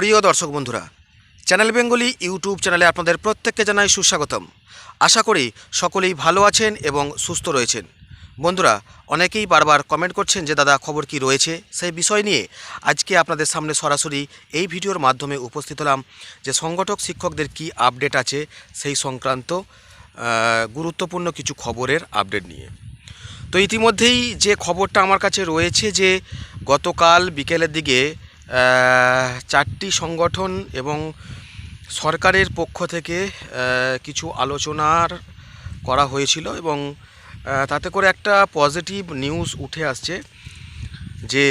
প্রিয় দর্শক বন্ধুরা, চ্যানেল বেঙ্গলি ইউটিউব চ্যানেলে আপনাদের প্রত্যেককে জানাই সুস্বাগতম। আশা করি সকলেই ভালো আছেন এবং সুস্থ রয়েছেন। বন্ধুরা, অনেকেই বারবার কমেন্ট করছেন যে, দাদা, খবর কি রয়েছে? সেই বিষয় নিয়ে আজকে আপনাদের সামনে সরাসরি এই ভিডিওর মাধ্যমে উপস্থিত হলাম যে, সংগঠক শিক্ষকদের কি আপডেট আছে সেই সংক্রান্ত গুরুত্বপূর্ণ কিছু খবরের আপডেট নিয়ে। তো ইতিমধ্যেই যে খবরটা আমার কাছে রয়েছে যে, গতকাল বিকেলের দিকে চারটি সংগঠন এবং সরকারের পক্ষ থেকে কিছু আলোচনার করা হয়েছিল এবং তাতে করে একটা পজিটিভ নিউজ উঠে আসছে যে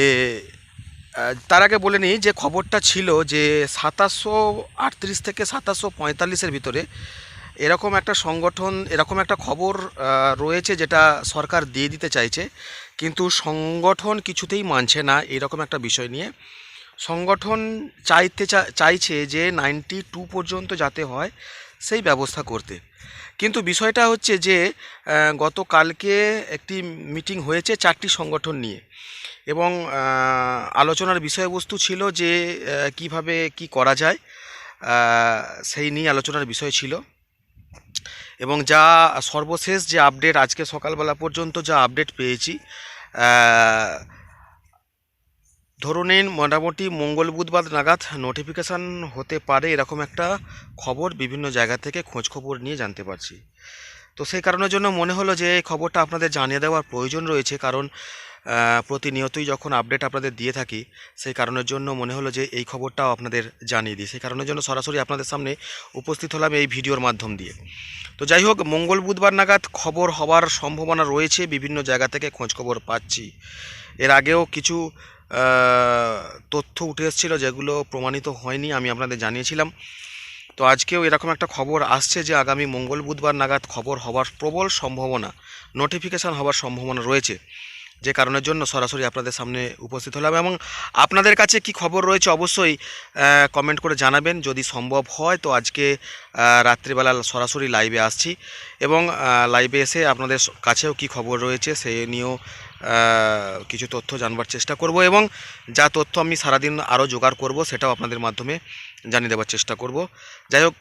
তার আগে বলে নিই যে খবরটা ছিল যে সাতাশশো আটত্রিশ থেকে সাতাশশো পঁয়তাল্লিশের ভিতরে এরকম একটা সংগঠন, এরকম একটা খবর রয়েছে যেটা সরকার দিয়ে দিতে চাইছে। কিন্তু সংগঠন কিছুতেই মানছে না এরকম একটা বিষয় নিয়ে। সংগঠন চাইতে চাইছে যে নাইনটি টু পর্যন্ত যাতে হয় সেই ব্যবস্থা করতে। কিন্তু বিষয়টা হচ্ছে যে গতকালকে একটি মিটিং হয়েছে চারটি সংগঠন নিয়ে। এবং আলোচনার বিষয়বস্তু ছিল যে কীভাবে কি করা যায় সেই নিয়ে আলোচনার বিষয় ছিল। এবং যা সর্বশেষ যে আপডেট আজকে সকালবেলা পর্যন্ত যা আপডেট পেয়েছি ধরুন মোটামুটি মঙ্গল বুধবার নাগাদ নোটিফিকেশান হতে পারে এরকম একটা খবর বিভিন্ন জায়গা থেকে খোঁজ খবর নিয়ে জানতে পারছি। তো সেই কারণের জন্য মনে হলো যে এই খবরটা আপনাদের জানিয়ে দেওয়ার প্রয়োজন রয়েছে, কারণ প্রতিনিয়তই যখন আপডেট আপনাদের দিয়ে থাকি, সেই কারণের জন্য মনে হলো যে এই খবরটাও আপনাদের জানিয়ে দিই। সেই কারণের জন্য সরাসরি আপনাদের সামনে উপস্থিত হলাম এই ভিডিওর মাধ্যম দিয়ে। তো যাই হোক, মঙ্গল বুধবার নাগাদ খবর হওয়ার সম্ভাবনা রয়েছে, বিভিন্ন জায়গা থেকে খোঁজ খবর পাচ্ছি। এর আগেও কিছু তথ্য উঠে এসেছিল যেগুলো প্রমাণিত হয়নি, আমি আপনাদের জানিয়েছিলাম। তো আজকেও এরকম একটা খবর আসছে যে আগামী মঙ্গল বুধবার নাগাদ খবর হওয়ার প্রবল সম্ভাবনা নোটিফিকেশান হওয়ার সম্ভাবনা রয়েছে। যে কারণের জন্য সরাসরি আপনাদের সামনে উপস্থিত হলাম এবং আপনাদের কাছে কি খবর রয়েছে অবশ্যই কমেন্ট করে জানাবেন। যদি সম্ভব হয় তো আজকে রাত্রিবেলা সরাসরি লাইভে আসছি এবং লাইভে এসে আপনাদের কাছেও কি খবর রয়েছে সে নিয়েও কিছু তথ্য জানবার চেষ্টা করব এবং যা তথ্য আমি সারাদিন আরও জোগাড় করব সেটাও আপনাদের মাধ্যমে জানিয়ে দেওয়ার চেষ্টা করব। যাই হোক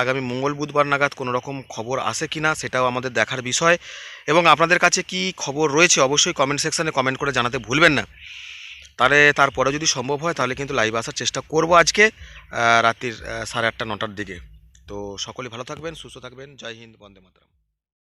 আগামী মঙ্গল বুধবার নাগাদ কোনো রকম খবর আসে কি না সেটাও আমাদের দেখার বিষয়। এবং আপনাদের কাছে কি খবর রয়েছে অবশ্যই কমেন্ট সেকশানে কমেন্ট করে জানাতে ভুলবেন না। তাহলে তারপরে যদি সম্ভব হয় তাহলে কিন্তু লাইভ আসার চেষ্টা করব আজকে রাত্রির সাড়ে আটটা, নটার দিকে। তো সকলে ভালো থাকবেন, সুস্থ থাকবেন। জয় হিন্দ, বন্দে মাতরম।